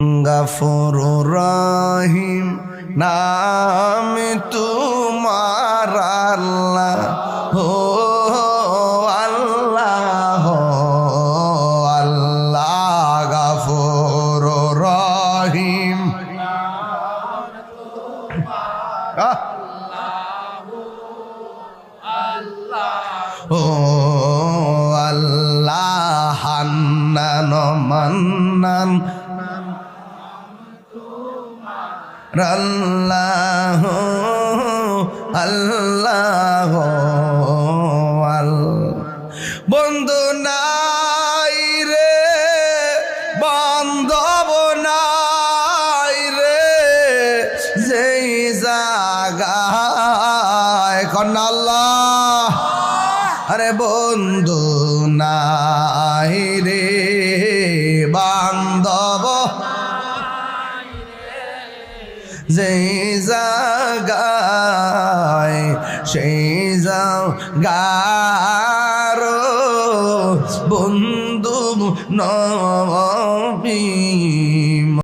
গাফর রহিম নাম তোমার আল্লাহ হো আল্লাহ আল্লাহ গাফর রহিম ও আল্লাহ হান্নান মান্নান আল্লাহ আল্লাহ বন্ধু নাই রে, বান্ধব নাই রে, যেই জাগায় কন্যা আল্লাহ, আরে বন্ধু নাই রে। যেই জাগায় সেই যাও গার বন্ধু নবী